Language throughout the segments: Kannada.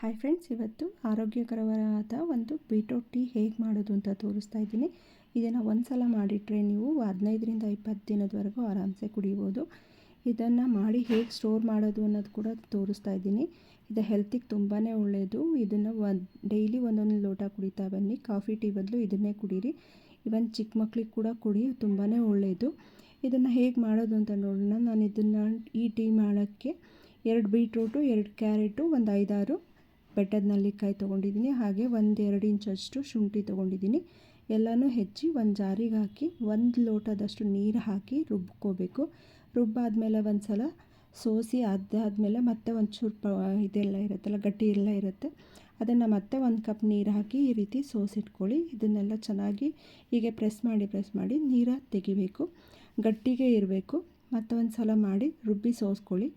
ಹಾಯ್ ಫ್ರೆಂಡ್ಸ್ ಇವತ್ತು ಆರೋಗ್ಯಕರವಾದ ಒಂದು ಬೀಟ್ರೋಟ್ ಟೀ ಹೇಗೆ ಮಾಡೋದು ಅಂತ ತೋರಿಸ್ತಾ ಇದ್ದೀನಿ. ಇದನ್ನು ಒಂದು ಸಲ ಮಾಡಿಟ್ರೆ ನೀವು ಹದಿನೈದರಿಂದ ಇಪ್ಪತ್ತು ದಿನದವರೆಗೂ ಆರಾಮ್ಸೆ ಕುಡಿಬೋದು. ಇದನ್ನು ಮಾಡಿ ಹೇಗೆ ಸ್ಟೋರ್ ಮಾಡೋದು ಅನ್ನೋದು ಕೂಡ ತೋರಿಸ್ತಾ ಇದ್ದೀನಿ. ಇದು ಹೆಲ್ತಿಗೆ ತುಂಬಾ ಒಳ್ಳೆಯದು ಇದನ್ನು ಒಂದು ಡೈಲಿ ಒಂದೊಂದು ಲೋಟ ಕುಡಿತಾ ಬನ್ನಿ. ಕಾಫಿ, ಟೀ ಬದಲು ಇದನ್ನೇ ಕುಡೀರಿ. ಇವನ್ ಚಿಕ್ಕ ಮಕ್ಳಿಗೆ ಕೂಡ ಕುಡಿ ತುಂಬಾ ಒಳ್ಳೆಯದು ಇದನ್ನು ಹೇಗೆ ಮಾಡೋದು ಅಂತ ನೋಡೋಣ. ನಾನು ಇದನ್ನು ಈ ಟೀ ಮಾಡೋಕ್ಕೆ ಎರಡು ಬೀಟ್ರೂಟು, ಎರಡು ಕ್ಯಾರೆಟು, ಒಂದು ಐದಾರು ಬೆಟ್ಟದ ನಲ್ಲಿಕಾಯಿ ತೊಗೊಂಡಿದ್ದೀನಿ. ಹಾಗೆ ಒಂದು ಎರಡು ಇಂಚಷ್ಟು ಶುಂಠಿ ತೊಗೊಂಡಿದ್ದೀನಿ. ಎಲ್ಲನೂ ಹೆಚ್ಚಿ ಒಂದು ಜಾರಿಗೆ ಹಾಕಿ, ಒಂದು ಲೋಟದಷ್ಟು ನೀರು ಹಾಕಿ ರುಬ್ಕೋಬೇಕು. ರುಬ್ಬಾದಮೇಲೆ ಒಂದು ಸಲ ಸೋಸಿ ಅದಾದಮೇಲೆ ಮತ್ತೆ ಒಂಚೂರು ಪ, ಇದೆಲ್ಲ ಇರುತ್ತಲ್ಲ, ಗಟ್ಟಿ ಎಲ್ಲ ಇರುತ್ತೆ. ಅದನ್ನು ಮತ್ತೆ ಒಂದು ಕಪ್ ನೀರು ಹಾಕಿ ಈ ರೀತಿ ಸೋಸಿಟ್ಕೊಳ್ಳಿ. ಇದನ್ನೆಲ್ಲ ಚೆನ್ನಾಗಿ ಹೀಗೆ ಪ್ರೆಸ್ ಮಾಡಿ ಪ್ರೆಸ್ ಮಾಡಿ ನೀರು ತೆಗಿಬೇಕು. ಗಟ್ಟಿಗೆ ಇರಬೇಕು. ಮತ್ತೆ ಒಂದು ಸಲ ಮಾಡಿ ರುಬ್ಬಿ ಸೋಸ್ಕೊಳ್ಳಿ.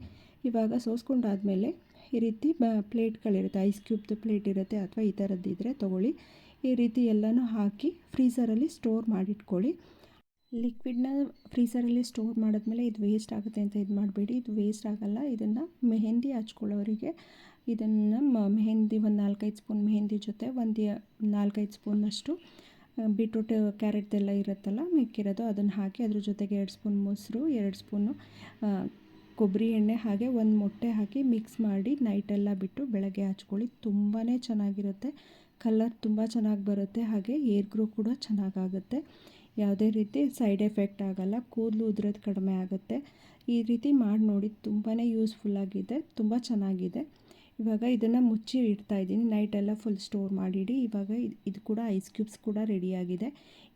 ಇವಾಗ ಸೋಸ್ಕೊಂಡಾದಮೇಲೆ ಈ ರೀತಿ ಬ ಪ್ಲೇಟ್ಗಳಿರುತ್ತೆ ಐಸ್ ಕ್ಯೂಬ್ದು ಪ್ಲೇಟ್ ಇರುತ್ತೆ ಅಥವಾ ಈ ಥರದ್ದಿದ್ರೆ ತೊಗೊಳ್ಳಿ. ಈ ರೀತಿ ಎಲ್ಲನೂ ಹಾಕಿ ಫ್ರೀಸರಲ್ಲಿ ಸ್ಟೋರ್ ಮಾಡಿಟ್ಕೊಳ್ಳಿ. ಲಿಕ್ವಿಡ್ನ ಫ್ರೀಸರಲ್ಲಿ ಸ್ಟೋರ್ ಮಾಡಿದ್ಮೇಲೆ ಇದು ವೇಸ್ಟ್ ಆಗುತ್ತೆ ಅಂತ ಇದು ಮಾಡಬೇಡಿ. ಇದು ವೇಸ್ಟ್ ಆಗೋಲ್ಲ. ಇದನ್ನು ಮೆಹೆಂದಿ ಹಚ್ಕೊಳ್ಳೋರಿಗೆ ಇದನ್ನು ಮೆಹೆಂದಿ ಒಂದು ನಾಲ್ಕೈದು ಸ್ಪೂನ್ ಮೆಹೆಂದಿ ಜೊತೆ ಒಂದು ನಾಲ್ಕೈದು ಸ್ಪೂನಷ್ಟು ಬೀಟ್ರೂಟ್, ಕ್ಯಾರೆಟ್ದೆಲ್ಲ ಇರುತ್ತಲ್ಲ ಮಿಕ್ಕಿರೋದು ಅದನ್ನು ಹಾಕಿ ಅದ್ರ ಜೊತೆಗೆ ಎರಡು ಸ್ಪೂನ್ ಮೊಸರು, ಎರಡು ಸ್ಪೂನು ಕೊಬ್ಬರಿ ಎಣ್ಣೆ ಹಾಗೆ ಒಂದು ಮೊಟ್ಟೆ ಹಾಕಿ ಮಿಕ್ಸ್ ಮಾಡಿ ನೈಟೆಲ್ಲ ಬಿಟ್ಟು ಬೆಳಗ್ಗೆ ಹಚ್ಕೊಳ್ಳಿ. ತುಂಬಾ ಚೆನ್ನಾಗಿರುತ್ತೆ. ಕಲರ್ ತುಂಬ ಚೆನ್ನಾಗಿ ಬರುತ್ತೆ. ಹಾಗೆ ಏರ್ ಗ್ರೋ ಕೂಡ ಚೆನ್ನಾಗಾಗುತ್ತೆ. ಯಾವುದೇ ರೀತಿ ಸೈಡ್ ಎಫೆಕ್ಟ್ ಆಗೋಲ್ಲ. ಕೂದಲು ಉದ್ರೋದು ಕಡಿಮೆ ಆಗುತ್ತೆ. ಈ ರೀತಿ ಮಾಡಿ ನೋಡಿ ತುಂಬಾ ಯೂಸ್ಫುಲ್ಲಾಗಿದೆ ತುಂಬ ಚೆನ್ನಾಗಿದೆ. ಇವಾಗ ಇದನ್ನು ಮುಚ್ಚಿ ಇಡ್ತಾ ಇದ್ದೀನಿ. ನೈಟೆಲ್ಲ ಫುಲ್ ಸ್ಟೋರ್ ಮಾಡಿಡಿ. ಇವಾಗ ಇದು ಕೂಡ ಐಸ್ ಕ್ಯೂಬ್ಸ್ ಕೂಡ ರೆಡಿಯಾಗಿದೆ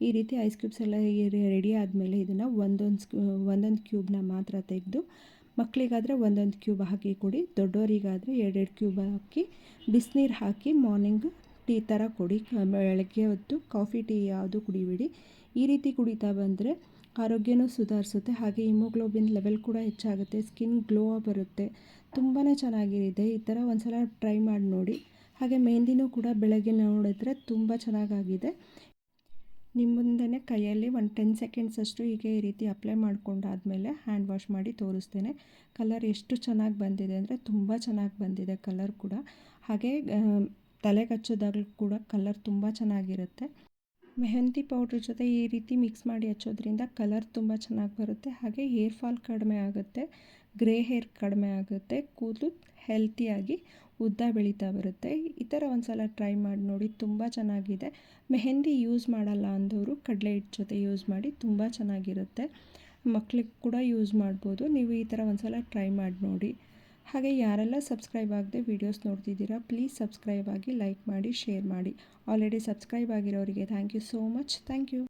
ಈ ರೀತಿ ಐಸ್ ಕ್ಯೂಬ್ಸ್ ಎಲ್ಲ ರೆಡಿ ಆದಮೇಲೆ ಇದನ್ನು ಒಂದೊಂದು ಒಂದೊಂದು ಕ್ಯೂಬ್ನ ಮಾತ್ರ ತೆಗೆದು ಮಕ್ಕಳಿಗಾದರೆ ಒಂದೊಂದು ಕ್ಯೂಬ್ ಹಾಕಿ ಕೊಡಿ ದೊಡ್ಡವರಿಗಾದರೆ ಎರಡೆರಡು ಕ್ಯೂಬ್ ಹಾಕಿ, ಬಿಸಿನೀರು ಹಾಕಿ ಮಾರ್ನಿಂಗ್ ಟೀ ಥರ ಕೊಡಿ ಬೆಳಗ್ಗೆ ಹೊತ್ತು ಕಾಫಿ ಟೀ ಯಾವುದು ಕುಡಿಬೇಡಿ. ಈ ರೀತಿ ಕುಡಿತಾ ಬಂದರೆ ಆರೋಗ್ಯನೂ ಸುಧಾರಿಸುತ್ತೆ, ಹಾಗೆ ಹಿಮೋಗ್ಲೋಬಿನ್ ಲೆವೆಲ್ ಕೂಡ ಹೆಚ್ಚಾಗುತ್ತೆ ಸ್ಕಿನ್ ಗ್ಲೋ ಬರುತ್ತೆ ತುಂಬಾ ಚೆನ್ನಾಗಿದೆ ಈ ಥರ ಒಂದು ಸಲ ಟ್ರೈ ಮಾಡಿ ನೋಡಿ. ಹಾಗೆ ಮೆಹಂದಿನೂ ಕೂಡ ಬೆಳಗ್ಗೆ ನೋಡಿದ್ರೆ ತುಂಬ ಚೆನ್ನಾಗಾಗಿದೆ. ನಿಮ್ಮ ಮುಂದೆ ಕೈಯಲ್ಲಿ ಒಂದು ಟೆನ್ ಸೆಕೆಂಡ್ಸ್ ಅಷ್ಟು ಹೀಗೆ ಈ ರೀತಿ ಅಪ್ಲೈ ಮಾಡ್ಕೊಂಡಾದಮೇಲೆ ಹ್ಯಾಂಡ್ ವಾಶ್ ಮಾಡಿ ತೋರಿಸ್ತೇನೆ. ಕಲರ್ ಎಷ್ಟು ಚೆನ್ನಾಗಿ ಬಂದಿದೆ ಅಂದರೆ ತುಂಬ ಚೆನ್ನಾಗಿ ಬಂದಿದೆ ಕಲರ್ ಕೂಡ. ಹಾಗೆ ತಲೆಗೆ ಹಚ್ಚೋದಾಗಲೂ ಕೂಡ ಕಲರ್ ತುಂಬ ಚೆನ್ನಾಗಿರುತ್ತೆ. ಮೆಹಂದಿ ಪೌಡ್ರ್ ಜೊತೆ ಈ ರೀತಿ ಮಿಕ್ಸ್ ಮಾಡಿ ಹಚ್ಚೋದ್ರಿಂದ ಕಲರ್ ತುಂಬ ಚೆನ್ನಾಗಿ ಬರುತ್ತೆ. ಹಾಗೆ ಹೇರ್ ಫಾಲ್ ಕಡಿಮೆ ಆಗುತ್ತೆ ಗ್ರೇ ಹೇರ್ ಕಡಿಮೆ ಆಗುತ್ತೆ, ಕೂದಲು ಹೆಲ್ತಿಯಾಗಿ ಉದ್ದ ಬೆಳೀತಾ ಬರುತ್ತೆ. ಈ ಥರ ಒಂದು ಸಲ ಟ್ರೈ ಮಾಡಿ ನೋಡಿ ತುಂಬ ಚೆನ್ನಾಗಿದೆ. ಮೆಹೆಂದಿ ಯೂಸ್ ಮಾಡಲ್ಲ ಅಂದವರು ಕಡಲೆ ಹಿಟ್ಟು ಜೊತೆ ಯೂಸ್ ಮಾಡಿ ತುಂಬ ಚೆನ್ನಾಗಿರುತ್ತೆ. ಮಕ್ಳಿಗೆ ಕೂಡ ಯೂಸ್ ಮಾಡ್ಬೋದು. ನೀವು ಈ ಥರ ಒಂದು ಸಲ ಟ್ರೈ ಮಾಡಿ ನೋಡಿ. ಹಾಗೆ ಯಾರೆಲ್ಲ ಸಬ್ಸ್ಕ್ರೈಬ್ ಆಗದೆ ವೀಡಿಯೋಸ್ ನೋಡ್ತಿದ್ದೀರಾ ಪ್ಲೀಸ್ ಸಬ್ಸ್ಕ್ರೈಬ್ ಆಗಿ ಲೈಕ್ ಮಾಡಿ ಶೇರ್ ಮಾಡಿ. Already subscribe ಆಗಿರೋರಿಗೆ thank you so much thank you